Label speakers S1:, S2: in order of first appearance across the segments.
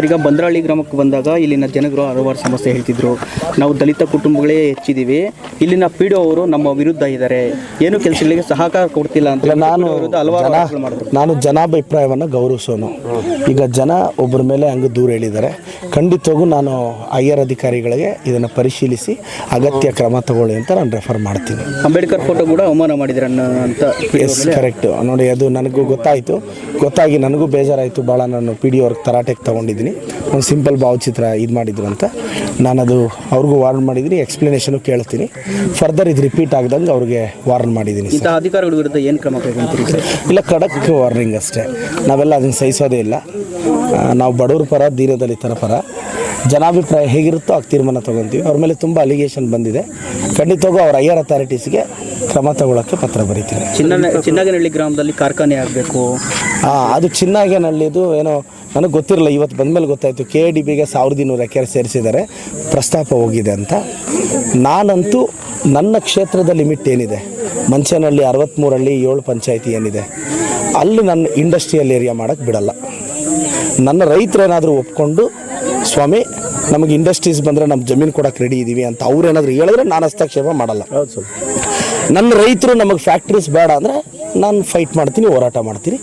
S1: ಈಗ ಬಂದ್ರಳ್ಳಿ ಗ್ರಾಮಕ್ಕೆ ಬಂದಾಗ ಇಲ್ಲಿನ ಜನಗಳು ಹಲವಾರು ಸಮಸ್ಯೆ ಹೇಳ್ತಿದ್ರು. ನಾವು ದಲಿತ ಕುಟುಂಬಗಳೇ ಹೆಚ್ಚಿದ್ದೀವಿ ಇಲ್ಲಿನ ಪಿ ಅವರು ನಮ್ಮ ವಿರುದ್ಧ ಇದ್ದಾರೆ. ಏನು ಕೆಲಸಗಳಿಗೆ ಸಹಕಾರ ಕೊಡ್ತಿಲ್ಲ ಅಂತ
S2: ನಾನು
S1: ಹಲವಾರು
S2: ನಾನು ಜನಾಭಿಪ್ರಾಯವನ್ನು ಗೌರವಿಸೋನು. ಈಗ ಜನ ಒಬ್ಬರ ಮೇಲೆ ಹಂಗೆ ದೂರ ಹೇಳಿದ್ದಾರೆ. ಖಂಡಿತವಾಗೂ ನಾನು ಹೈಯರ್ ಅಧಿಕಾರಿಗಳಿಗೆ ಇದನ್ನು ಪರಿಶೀಲಿಸಿ ಅಗತ್ಯ ಕ್ರಮ ತಗೊಳ್ಳಿ ಅಂತ ನಾನು ರೆಫರ್ ಮಾಡ್ತೀನಿ.
S1: ಅಂಬೇಡ್ಕರ್ ಫೋಟೋ ಕೂಡ ಅವಮಾನ ಮಾಡಿದ್ರೆ ಅಂತ
S2: ಎಸ್ ಕರೆಕ್ಟ್ ನೋಡಿ ಅದು ನನಗೂ ಗೊತ್ತಾಯಿತು. ಗೊತ್ತಾಗಿ ನನಗೂ ಬೇಜಾರಾಯಿತು. ಭಾಳ ನಾನು ಪಿ ಡಿ ಅವ್ರಿಗೆ ತರಾಟೆಗೆ ತೊಗೊಂಡಿದ್ದೀನಿ ಒಂದು ಸಿಂಪಲ್ ಭಾವಚಿತ್ರ ಇದು ಮಾಡಿದ್ರು ಅಂತ. ನಾನು ಅದು ಅವ್ರಿಗೂ ವಾರ್ನ್ ಮಾಡಿದ್ದೀನಿ ಎಕ್ಸ್ಪ್ಲನೇಷನು ಕೇಳ್ತೀನಿ. ಫರ್ದರ್ ಇದು ರಿಪೀಟ್ ಆಗ್ದಂಗೆ ಅವ್ರಿಗೆ ವಾರ್ನ್ ಮಾಡಿದ್ದೀನಿ
S1: ಇಂಥ ಅಧಿಕಾರಿಗಳ ವಿರುದ್ಧ ಏನು ಕ್ರಮ ಕೈಗೊಂತೀರಿ
S2: ಇಲ್ಲ ಖಡಕ್ ವಾರ್ನಿಂಗ್ ಅಷ್ಟೇ. ನಾವೆಲ್ಲ ಅದನ್ನು ಸಹಿಸೋದೇ ಇಲ್ಲ. ನಾವು ಬಡವ್ರ ಪರ ದೀನದಲಿತರ ಪರ. ಜನಾಭಿಪ್ರಾಯ ಹೇಗಿರುತ್ತೋ ಆಗ ತೀರ್ಮಾನ ತೊಗೊತೀವಿ. ಅವ್ರ ಮೇಲೆ ತುಂಬ ಅಲಿಗೇಷನ್ ಬಂದಿದೆ. ಖಂಡಿತವಾಗೂ ಅವ್ರ ಹೈಯರ್ ಅಥಾರಿಟೀಸ್ಗೆ ಕ್ರಮ ತಗೊಳ್ಳೋಕ್ಕೆ ಪತ್ರ ಬರೀತೀನಿ.
S1: ಚಿನ್ನ ಚಿನ್ನಗನಹಳ್ಳಿ ಗ್ರಾಮದಲ್ಲಿ ಕಾರ್ಖಾನೆ ಆಗಬೇಕು.
S2: ಆ, ಅದು ಚಿನ್ನಗನಹಳ್ಳಿದು ಏನೋ ನನಗೆ ಗೊತ್ತಿರಲ್ಲ ಇವತ್ತು ಬಂದಮೇಲೆ ಗೊತ್ತಾಯಿತು. ಕೆ ಡಿ ಬಿಗೆ ಸಾವಿರದ ಇನ್ನೂರು ಎಕರೆ ಸೇರಿಸಿದ್ದಾರೆ. ಪ್ರಸ್ತಾಪ ಹೋಗಿದೆ ಅಂತ. ನಾನಂತೂ ನನ್ನ ಕ್ಷೇತ್ರದ ಲಿಮಿಟ್ ಏನಿದೆ? ಮಂಚನಹಳ್ಳಿ ಅರವತ್ತ್ಮೂರಲ್ಲಿ ಏಳು ಪಂಚಾಯತಿ ಏನಿದೆ? ಅಲ್ಲಿ ನನ್ನ ಇಂಡಸ್ಟ್ರಿಯಲ್ ಏರಿಯಾ ಮಾಡೋಕ್ಕೆ ಬಿಡಲ್ಲ. ನನ್ನ ರೈತರೇನಾದರೂ ಒಪ್ಕೊಂಡು ಸ್ವಾಮಿ ನಮಗೆ ಇಂಡಸ್ಟ್ರೀಸ್ ಬಂದರೆ ನಮ್ಮ ಜಮೀನು ಕೊಡೋಕೆ ರೆಡಿ ಇದ್ದೀವಿ ಅಂತ ಅವ್ರು ಏನಾದರೂ ಹೇಳಿದ್ರೆ ನಾನು ಹಸ್ತಕ್ಷೇಪ ಮಾಡಲ್ಲ. ನನ್ನ ರೈತರು ನಮಗೆ ಫ್ಯಾಕ್ಟ್ರೀಸ್ ಬೇಡ ಅಂದರೆ ನಾನು ಫೈಟ್ ಮಾಡ್ತೀನಿ ಹೋರಾಟ ಮಾಡ್ತೀನಿ.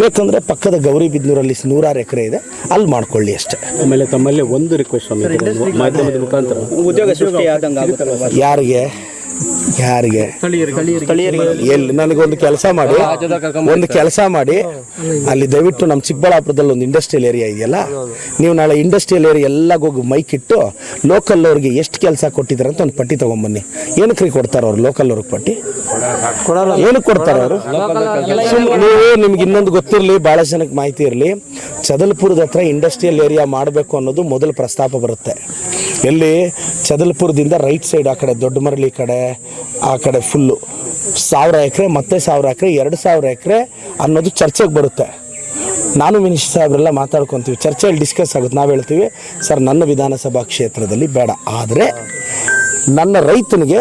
S2: ಬೇಕಂದರೆ ಪಕ್ಕದ ಗೌರಿಬಿದನೂರಲ್ಲಿ ನೂರಾರು ಎಕರೆ ಇದೆ ಅಲ್ಲಿ ಮಾಡ್ಕೊಳ್ಳಿ ಅಷ್ಟೇ.
S3: ಆಮೇಲೆ ತಮ್ಮಲ್ಲಿ ಒಂದು ರಿಕ್ವೆಸ್ಟ್ ಮಾಧ್ಯಮದ ಮುಖಾಂತರ.
S1: ಉದ್ಯೋಗ ಸೃಷ್ಟಿ
S2: ಯಾರಿಗೆ? ಯಾರಿಗೆ?
S1: ಎಲ್ಲಿ
S2: ಎಲ್ಲಿ? ನನಗೊಂದು ಕೆಲಸ ಮಾಡಿ. ಒಂದು ಕೆಲಸ ಮಾಡಿ. ಅಲ್ಲಿ ದಯವಿಟ್ಟು ನಮ್ಮ ಚಿಕ್ಕಬಳ್ಳಾಪುರದಲ್ಲಿ ಒಂದು ಇಂಡಸ್ಟ್ರಿಯಲ್ ಏರಿಯಾ ಇದೆಯಲ್ಲ? ನೀವು ನಾಳೆ ಇಂಡಸ್ಟ್ರಿಯಲ್ ಏರಿಯಾ ಎಲ್ಲ ಹೋಗಿ ಮೈಕ್ ಇಟ್ಟು ಲೋಕಲ್ ಅವ್ರಿಗೆ ಎಷ್ಟು ಕೆಲಸ ಕೊಟ್ಟಿದ್ದಾರೆ ಅಂತ ಒಂದು ಪಟ್ಟಿ ತೊಗೊಂಬನ್ನಿ. ಏನಕ್ಕೆ ರೀ ಕೊಡ್ತಾರೆ ಅವ್ರು ಲೋಕಲ್ ಅವ್ರಿಗೆ ಪಟ್ಟಿ? ಏನಕ್ಕೆ ಕೊಡ್ತಾರೆ ಅವರು? ನೀವು ನಿಮ್ಗೆ ಇನ್ನೊಂದು ಗೊತ್ತಿರಲಿ ಭಾಳ ಜನಕ್ಕೆ ಮಾಹಿತಿ ಇರಲಿ. ಚದಲ್ಪುರದ ಹತ್ರ ಇಂಡಸ್ಟ್ರಿಯಲ್ ಏರಿಯಾ ಮಾಡಬೇಕು ಅನ್ನೋದು ಮೊದಲು ಪ್ರಸ್ತಾಪ ಬರುತ್ತೆ. ಎಲ್ಲಿ? ಚದಲ್ಪುರದಿಂದ ರೈಟ್ ಸೈಡ್ ಆ ಕಡೆ ದೊಡ್ಡ ಮರಳಿ ಕಡೆ ಆ ಕಡೆ ಫುಲ್ಲು ಸಾವಿರ ಎಕರೆ, ಮತ್ತೆ ಸಾವಿರ ಎಕರೆ, ಎರಡು ಸಾವಿರ ಎಕರೆ ಅನ್ನೋದು ಚರ್ಚೆಗೆ ಬರುತ್ತೆ. ನಾನು ಮಿನಿಸ್ಟರ್ ಸಾಹೇಬ್ರೆಲ್ಲ ಮಾತಾಡ್ಕೊತೀವಿ, ಚರ್ಚೆಯಲ್ಲಿ ಡಿಸ್ಕಸ್ ಆಗುತ್ತೆ. ನಾವು ಹೇಳ್ತೀವಿ, ಸರ್, ನನ್ನ ವಿಧಾನಸಭಾ ಕ್ಷೇತ್ರದಲ್ಲಿ ಬೇಡ. ಆದರೆ ನನ್ನ ರೈತನಿಗೆ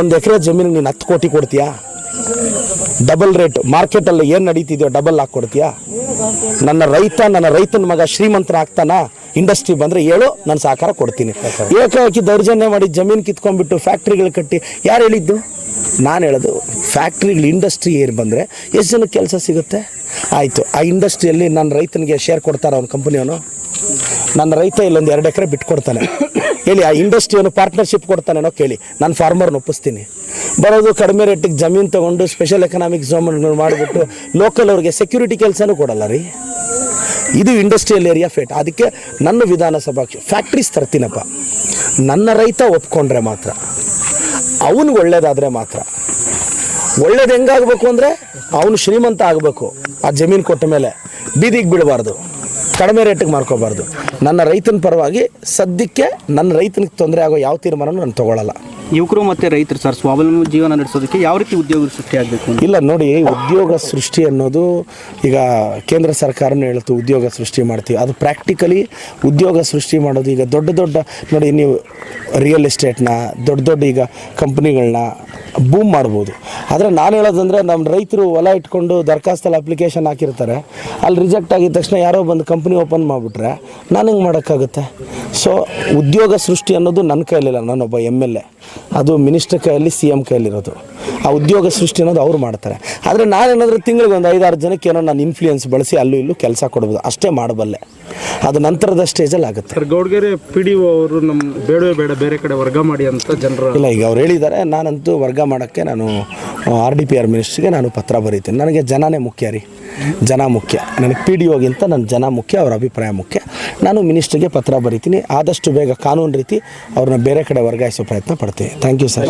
S2: ಒಂದು ಎಕರೆ ಜಮೀನಿಗೆ ನೀನು ಹತ್ತು ಕೋಟಿ ಕೊಡ್ತೀಯಾ? ಡಬಲ್ ರೇಟ್, ಮಾರ್ಕೆಟಲ್ಲಿ ಏನು ನಡೀತಿದೆಯೋ ಡಬಲ್ ಹಾಕಿ ಕೊಡ್ತೀಯಾ ನನ್ನ ರೈತ, ನನ್ನ ರೈತನ ಮಗ ಶ್ರೀಮಂತರ ಆಗ್ತಾನ ಇಂಡಸ್ಟ್ರಿ ಬಂದರೆ ಹೇಳು ನಾನು ಸಹಕಾರ ಕೊಡ್ತೀನಿ. ಏಕಾಏಕಿ ದೌರ್ಜನ್ಯ ಮಾಡಿ ಜಮೀನು ಕಿತ್ಕೊಂಡ್ಬಿಟ್ಟು ಫ್ಯಾಕ್ಟ್ರಿಗಳು ಕಟ್ಟಿ, ಯಾರು ಹೇಳಿದ್ದು? ನಾನು ಹೇಳೋದು, ಫ್ಯಾಕ್ಟ್ರಿಗಳು, ಇಂಡಸ್ಟ್ರಿ ಏರ್ ಬಂದರೆ ಎಷ್ಟು ಜನಕ್ಕೆ ಕೆಲಸ ಸಿಗುತ್ತೆ? ಆಯಿತು, ಆ ಇಂಡಸ್ಟ್ರಿಯಲ್ಲಿ ನನ್ನ ರೈತನಿಗೆ ಶೇರ್ ಕೊಡ್ತಾರೆ ಅವ್ನ ಕಂಪ್ನಿಯವನು ನನ್ನ ರೈತ ಇಲ್ಲೊಂದು ಎರಡು ಎಕರೆ ಬಿಟ್ಕೊಡ್ತಾನೆ. ಹೇಳಿ, ಆ ಇಂಡಸ್ಟ್ರಿಯನ್ನು ಪಾರ್ಟ್ನರ್ಶಿಪ್ ಕೊಡ್ತಾನೇನೋ ಕೇಳಿ, ನಾನು ಫಾರ್ಮರ್ನ ಒಪ್ಪಿಸ್ತೀನಿ. ಬರೋದು ಕಡಿಮೆ ರೇಟಿಗೆ ಜಮೀನು ತೊಗೊಂಡು ಸ್ಪೆಷಲ್ ಎಕನಾಮಿಕ್ ಝೋನ್ಗಳು ಮಾಡಿಬಿಟ್ಟು ಲೋಕಲ್ ಅವ್ರಿಗೆ ಸೆಕ್ಯೂರಿಟಿ ಕೆಲಸನೂ ಕೊಡಲ್ಲ ರೀ. ಇದು ಇಂಡಸ್ಟ್ರಿಯಲ್ ಏರಿಯಾ ಫೇಟ್ ಅದಕ್ಕೆ ನನ್ನ ವಿಧಾನಸಭಾ ಫ್ಯಾಕ್ಟ್ರೀಸ್ ತರ್ತೀನಪ್ಪ. ನನ್ನ ರೈತ ಒಪ್ಕೊಂಡ್ರೆ ಮಾತ್ರ. ಅವನಿಗೆ ಒಳ್ಳೇದಾದರೆ ಮಾತ್ರ. ಒಳ್ಳೇದು ಹೆಂಗಾಗಬೇಕು ಅಂದರೆ ಅವನು ಶ್ರೀಮಂತ ಆಗಬೇಕು. ಆ ಜಮೀನು ಕೊಟ್ಟ ಮೇಲೆ ಬೀದಿಗೆ ಬಿಡಬಾರ್ದು ಕಡಿಮೆ ರೇಟಿಗೆ ಮಾರ್ಕೋಬಾರ್ದು. ನನ್ನ ರೈತನ ಪರವಾಗಿ ಸದ್ಯಕ್ಕೆ ನನ್ನ ರೈತನಿಗೆ ತೊಂದರೆ ಆಗೋ ಯಾವ ತೀರ್ಮಾನನೂ ನಾನು ತೊಗೊಳ್ಳಲ್ಲ
S1: ಯುವಕರು ಮತ್ತು ರೈತರು ಸರ್ ಸ್ವಾವಲಂಬಿ ಜೀವನ ನಡೆಸೋದಕ್ಕೆ ಯಾವ ರೀತಿ ಉದ್ಯೋಗ ಸೃಷ್ಟಿ ಆಗಬೇಕು
S2: ಇಲ್ಲ, ನೋಡಿ, ಉದ್ಯೋಗ ಸೃಷ್ಟಿ ಅನ್ನೋದು ಈಗ ಕೇಂದ್ರ ಸರ್ಕಾರನೂ ಹೇಳ್ತು ಉದ್ಯೋಗ ಸೃಷ್ಟಿ ಮಾಡ್ತೀವಿ. ಅದು ಪ್ರಾಕ್ಟಿಕಲಿ ಉದ್ಯೋಗ ಸೃಷ್ಟಿ ಮಾಡೋದು. ಈಗ ದೊಡ್ಡ ದೊಡ್ಡ, ನೋಡಿ, ನೀವು ರಿಯಲ್ ಎಸ್ಟೇಟ್ನ ದೊಡ್ಡ ದೊಡ್ಡ ಈಗ ಕಂಪ್ನಿಗಳನ್ನ ಬೂಮ್ ಮಾಡ್ಬೋದು. ಆದರೆ ನಾನು ಹೇಳೋದಂದರೆ ನಮ್ಮ ರೈತರು ಹೊಲ ಇಟ್ಕೊಂಡು ದರ್ಖಾಸ್ತಲ್ಲಿ ಅಪ್ಲಿಕೇಶನ್ ಹಾಕಿರ್ತಾರೆ. ಅಲ್ಲಿ ರಿಜೆಕ್ಟ್ ಆಗಿದ ತಕ್ಷಣ ಯಾರೋ ಬಂದು ಕಂಪ್ನಿ ಓಪನ್ ಮಾಡಿಬಿಟ್ರೆ ನಾನು ಹಿಂಗೆ ಮಾಡೋಕ್ಕಾಗುತ್ತೆ? ಸೊ ಉದ್ಯೋಗ ಸೃಷ್ಟಿ ಅನ್ನೋದು ನನ್ನ ಕೈಲಿಲ್ಲ ನಾನೊಬ್ಬ ಎಂ ಎಲ್ ಎ ಅದು ಮಿನಿಸ್ಟರ್ ಕೈಯಲ್ಲಿ ಸಿ ಎಂ ಕೈಯಲ್ಲಿರೋದು ಆ ಉದ್ಯೋಗ ಸೃಷ್ಟಿ ಅನ್ನೋದು ಅವ್ರು ಮಾಡ್ತಾರೆ. ಆದರೆ ನಾನೇನಾದರೂ ತಿಂಗಳಿಗೆ ಒಂದು ಐದಾರು ಜನಕ್ಕೆ ಏನೋ ನಾನು ಇನ್ಫ್ಲೂಯೆನ್ಸ್ ಬಳಸಿ ಅಲ್ಲೂ ಇಲ್ಲೂ ಕೆಲಸ ಕೊಡ್ಬೋದು. ಅಷ್ಟೇ ಮಾಡಬಲ್ಲೆ. ಅದು ನಂತರದ ಸ್ಟೇಜಲ್ಲಿ ಆಗುತ್ತೆ.
S3: Sir Goudgere P D O ಅವರು ನಮ್ಮ ಬೇಡವೇ ಬೇಡ ಬೇರೆ ಕಡೆ ವರ್ಗ ಮಾಡಿ ಅಂತ ಜನರು
S2: ಇಲ್ಲ ಈಗ ಅವ್ರು ಹೇಳಿದ್ದಾರೆ ನಾನಂತೂ ವರ್ಗ ಮಾಡೋಕ್ಕೆ ನಾನು ಆರ್ ಡಿ ಪಿ ಆರ್ ಮಿನಿಸ್ಟ್ರಿಗೆ ನಾನು ಪತ್ರ ಬರೀತೀನಿ. ನನಗೆ ಜನನೇ ಮುಖ್ಯ ರೀ. ಜನ ಮುಖ್ಯ. ನನಗೆ ಪಿ ಡಿ ಒಗಿಂತ ನನ್ನ ಜನ ಮುಖ್ಯ ಅವ್ರ ಅಭಿಪ್ರಾಯ ಮುಖ್ಯ. ನಾನು ಮಿನಿಸ್ಟ್ರಿಗೆ ಪತ್ರ ಬರೀತೀನಿ. ಆದಷ್ಟು ಬೇಗ ಕಾನೂನು ರೀತಿ ಅವ್ರನ್ನ ಬೇರೆ ಕಡೆ ವರ್ಗಾಯಿಸೋ ಪ್ರಯತ್ನ ಪಡ್ತೀನಿ. Thank you sir